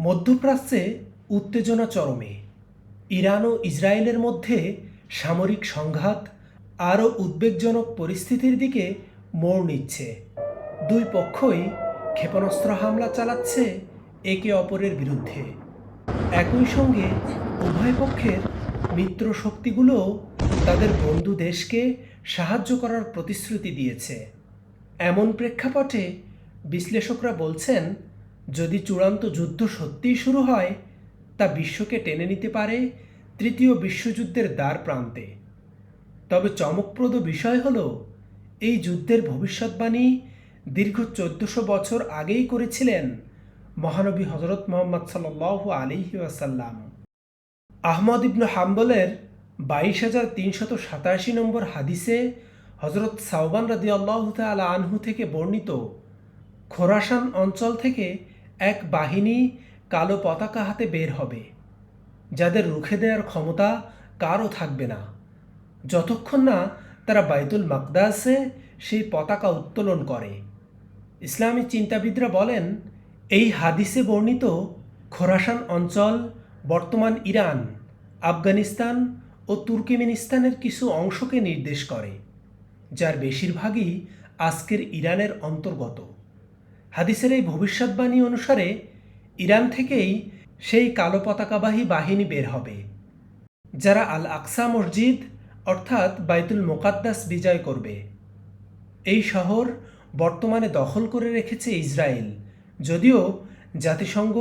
মধ্যপ্রাচ্যে উত্তেজনা চরমে। ইরান ও ইসরায়েলের মধ্যে সামরিক সংঘাত আরও উদ্বেগজনক পরিস্থিতির দিকে মোড় নিচ্ছে। দুই পক্ষই ক্ষেপণাস্ত্র হামলা চালাচ্ছে একে অপরের বিরুদ্ধে। একই সঙ্গে উভয় পক্ষের মিত্র শক্তিগুলো তাদের বন্ধু দেশকে সাহায্য করার প্রতিশ্রুতি দিয়েছে। এমন প্রেক্ষাপটে বিশ্লেষকরা বলছেন যদি চূড়ান্ত যুদ্ধ সত্যিই শুরু হয়, তা বিশ্বকে টেনে নিতে পারে তৃতীয় বিশ্বযুদ্ধের দ্বার প্রান্তে। তবে চমকপ্রদ বিষয় হল, এই যুদ্ধের ভবিষ্যৎবাণী দীর্ঘ চোদ্দশো বছর আগেই করেছিলেন মহানবী হজরত মোহাম্মদ সাল্লাহ আলিহি ওয়াসাল্লাম। আহমদ ইবনু হাম্বলের বাইশ হাজার তিনশত সাতাশি নম্বর হাদিসে হজরত সাউবান রাদি আল্লাহ আনহু থেকে বর্ণিত খোরাসান অঞ্চল থেকে এক বাহিনী কালো পতাকা হাতে বের হবে। যাদের রুখে দেওয়ার ক্ষমতা কারও থাকবে না। যতক্ষণ না তারা বাইতুল মাকদাসে সেই পতাকা উত্তোলন করে। ইসলামী চিন্তাবিদরা বলেন, এই হাদিসে বর্ণিত খোরাসান অঞ্চল, বর্তমান ইরান, আফগানিস্তান ও তুর্কমেনিস্তানের কিছু অংশকে নির্দেশ করে, যার বেশিরভাগই আজকের ইরানের অন্তর্গত। হাদিসের এই ভবিষ্যৎবাণী অনুসারে ইরান থেকেই সেই কালো পতাকাবাহী বাহিনী বের হবে, যারা আল আকসা মসজিদ, অর্থাৎ বাইতুল মোকাদ্দাস বিজয় করবে। এই শহর বর্তমানে দখল করে রেখেছে ইসরায়েল, যদিও জাতিসংঘ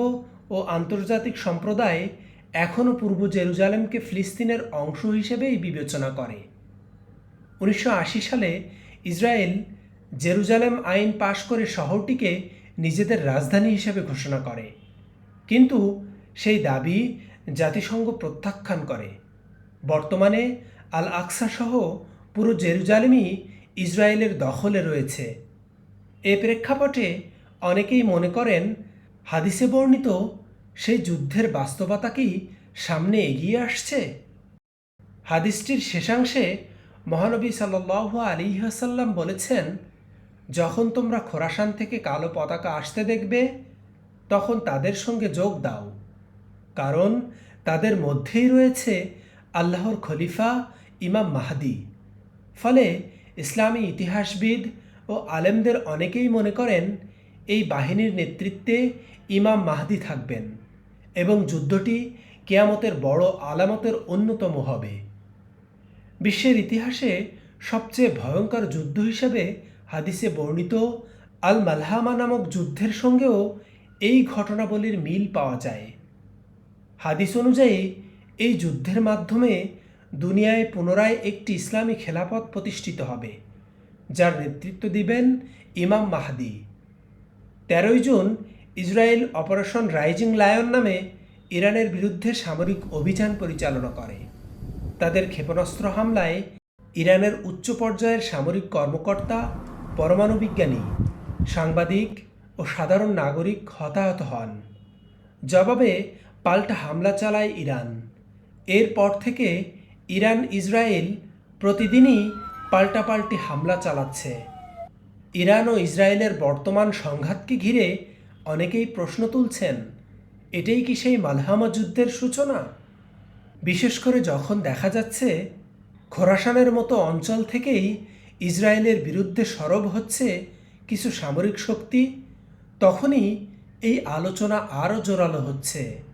ও আন্তর্জাতিক সম্প্রদায় এখনও পূর্ব জেরুজালেমকে ফিলিস্তিনের অংশ হিসেবেই বিবেচনা করে। উনিশশো আশি সালে ইসরায়েল জেরুজালেম আইন পাশ করে শহরটিকে নিজেদের রাজধানী হিসেবে ঘোষণা করে। কিন্তু সেই দাবি জাতিসংঘ প্রত্যাখ্যান করে। বর্তমানে আল আকসা সহ পুরো জেরুজালেমই ইসরায়েলের দখলে রয়েছে। এ প্রেক্ষাপটে অনেকেই মনে করেন, হাদিসে বর্ণিত সেই যুদ্ধের বাস্তবতা কি সামনে এগিয়ে আসছে? হাদিসটির শেষাংশে মহানবী সাল্লাহ আলী হাসাল্লাম বলেছেন যখন তোমরা খোরাসান থেকে কালো পতাকা আসতে দেখবে, তখন তাদের সঙ্গে যোগ দাও। কারণ তাদের মধ্যেই রয়েছে আল্লাহর খলিফা ইমাম মাহাদি। ফলে ইসলামী ইতিহাসবিদ ও আলেমদের অনেকেই মনে করেন, এই বাহিনীর নেতৃত্বে ইমাম মাহাদি থাকবেন এবং যুদ্ধটি কেয়ামতের বড় আলামতের অন্যতম হবে। বিশ্বের ইতিহাসে সবচেয়ে ভয়ঙ্কর যুদ্ধ হিসেবে হাদিসে বর্ণিত আল মালহামা নামক যুদ্ধের সঙ্গেও এই ঘটনাবলীর মিল পাওয়া যায়। হাদিস অনুযায়ী, এই যুদ্ধের মাধ্যমে দুনিয়ায় পুনরায় একটি ইসলামী খেলাপথ প্রতিষ্ঠিত হবে, যার নেতৃত্ব দিবেন ইমাম মাহাদি। তেরোই June Israel operation rising lion নামে ইরানের বিরুদ্ধে সামরিক অভিযান পরিচালনা করে। তাদের ক্ষেপণাস্ত্র হামলায় ইরানের উচ্চ পর্যায়ের সামরিক কর্মকর্তা পরমাণু বিজ্ঞানী, সাংবাদিক ও সাধারণ নাগরিক হতাহত হন। জবাবে পাল্টা হামলা চালায় ইরান। এরপর থেকে ইরান ইসরায়েল প্রতিদিনই পাল্টাপাল্টি হামলা চালাচ্ছে। ইরান ও ইসরায়েলের বর্তমান সংঘাতকে ঘিরে অনেকেই প্রশ্ন তুলছেন, এটাই কি সেই মালহামা যুদ্ধের সূচনা? বিশেষ করে যখন দেখা যাচ্ছে, খোরাসানের মতো অঞ্চল থেকেই ইসরায়েলের বিরুদ্ধে সরব হচ্ছে কিছু সামরিক শক্তি তখনই এই আলোচনা আরও জোরালো হচ্ছে।